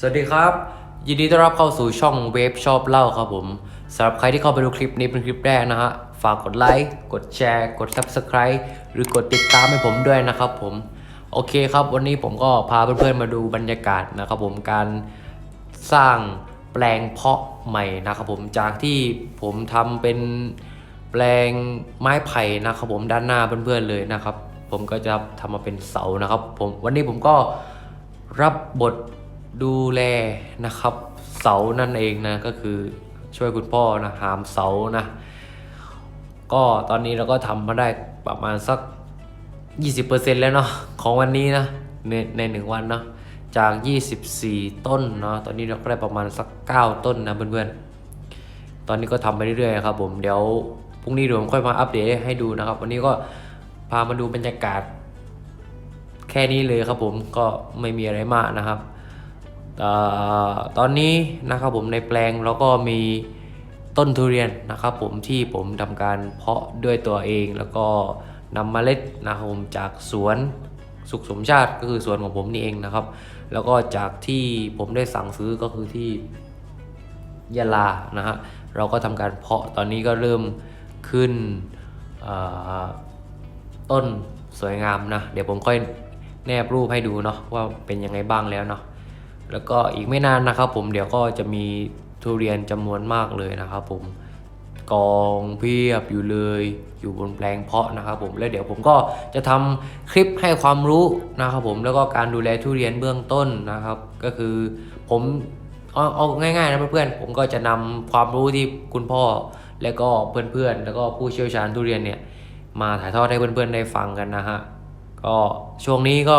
สวัสดีครับ ยินดีต้อนรับเข้าสู่ช่องเวฟชอบเล่าครับผมสำหรับใครที่เข้าไปดูคลิปนี้เป็นคลิปแรกนะฮะ ฝากกดไลค์กดแชร์ กด Subscribe หรือกดติดตามให้ผมด้วยนะครับผม โอเคครับ วันนี้ผมก็พาเพื่อนๆมาดูบรรยากาศนะครับผมการสร้างแปลงเพาะใหม่นะครับผมจากที่ผมทำเป็นแปลงไม้ไผ่นะครับผมด้านหน้าเพื่อนๆเลยนะครับ ผมก็จะทำมาเป็นเสานะครับผมวันนี้ผมก็รับบท ดูแลนะครับ เสานั่นเองนะก็คือช่วยคุณพ่อนะหามเสานะ ก็ตอนนี้เราก็ทำมาได้ประมาณสัก 20%แล้วเนาะของวันนี้นะในในหนึ่งวันเนาะจาก 24 ต้นเนาะตอนนี้เราก็ได้ประมาณสัก 9 ต้นนะเพื่อนๆ ตอนนี้ก็ทำไปเรื่อยๆครับผมเดี๋ยวพรุ่งนี้เดี๋ยวผมค่อยมาอัปเดตให้ดูนะครับ วันนี้ก็พามาดูบรรยากาศ แค่นี้เลยครับผมก็ไม่มีอะไรมากนะครับ ตอนนี้นะครับผมในแปลงเราก็มีต้นทุเรียนนะครับผมที่ผมทำการเพาะด้วยตัวเองแล้วก็นำเมล็ดนะครับผมจากสวนสุขสมชาติก็คือสวนของผมนี่เองนะครับ แล้วก็จากที่ผมได้สั่งซื้อก็คือที่ยะลานะฮะเราก็ทำการเพาะตอนนี้ก็เริ่มขึ้นต้นสวยงามนะ เดี๋ยวผมค่อยแนบรูปให้ดูเนาะว่าเป็นยังไงบ้างแล้วเนาะ แล้วก็อีกไม่นานนะครับผมเดี๋ยวก็จะมีทุเรียนจำนวนมากเลยนะครับผมกองเพียบอยู่เลยอยู่บนแปลงเพาะนะครับผมแล้วเดี๋ยวผมก็จะทำคลิปให้ความรู้นะครับผมแล้วก็การดูแลทุเรียนเบื้องต้นนะครับ ก็คือผมเอาเอาง่ายๆนะเพื่อนๆผมก็จะนำความรู้ที่คุณพ่อ แล้วก็เพื่อนๆแล้วก็ผู้เชี่ยวชาญทุเรียนเนี่ยมาถ่ายทอดให้เพื่อนๆได้ฟังกันนะฮะ ก็ช่วงนี้ก็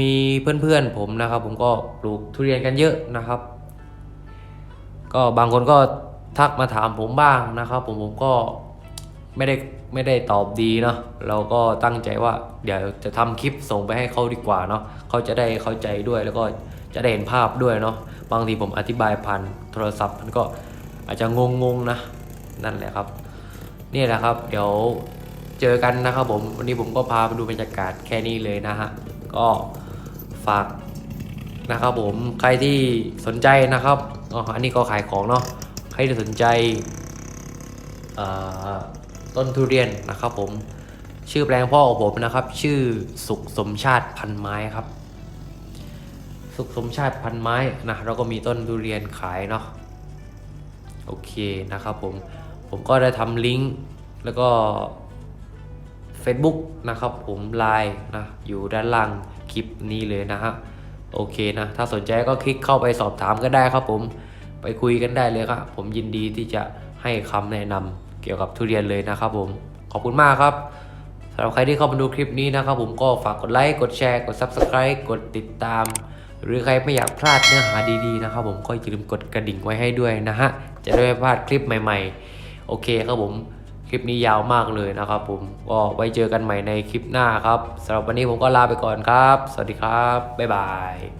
มีเพื่อนๆผมนะครับ ผมก็ปลูกทุเรียนกันเยอะนะครับ ก็บางคนก็ทักมาถามผมบ้างนะครับ ผมผมก็ไม่ได้ไม่ได้ตอบดีเนาะเราก็ตั้งใจว่าเดี๋ยวจะทำคลิปส่งไปให้เขาดีกว่าเนาะเขาจะได้เข้าใจด้วยแล้วก็จะได้เห็นภาพด้วยเนาะบางทีผมอธิบายผ่านโทรศัพท์มันก็อาจจะงงๆนะนั่นแหละครับ นี่แหละครับ เดี๋ยว เจอกันนะครับผม วันนี้ผมก็พาไปดูบรรยากาศแค่นี้เลยนะฮะ ก็ฝากนะครับผม ใครที่สนใจนะครับอ๋ออันนี้ก็ขายของเนาะ ใครที่สนใจต้นทุเรียนนะครับผม ชื่อแปลงพ่อของผมนะครับ ชื่อสุขสมชาติพันไม้ครับ สุขสมชาติพันไม้นะเราก็มีต้นทุเรียนขายเนาะ โอเคนะครับผม ผมก็ได้ทำลิงก์แล้วก็ Facebook นะครับผมไลน์นะอยู่ด้านล่างคลิปนี้เลยนะฮะโอเคนะถ้าสนใจก็คลิกเข้าไปสอบถามก็ได้ครับผมไปคุยกันได้เลยครับผมยินดีที่จะให้คำแนะนำเกี่ยวกับทุเรียนเลยนะครับผมขอบคุณมากครับสำหรับใครที่เข้ามาดูคลิปนี้นะครับผมก็ฝากกดไลค์กดแชร์กด Subscribe กดติดตาม หรือใครไม่อยากพลาดเนื้อหาดีๆนะครับผมก็อย่าลืมกดกระดิ่งไว้ให้ด้วยนะฮะจะได้ไม่พลาดคลิปใหม่ ๆ โอเคครับผม คลิปนี้ยาวมากเลยนะครับผม ก็ไว้เจอกันใหม่ในคลิปหน้าครับสำหรับวันนี้ผมก็ลาไปก่อนครับ สวัสดีครับ บ๊ายบาย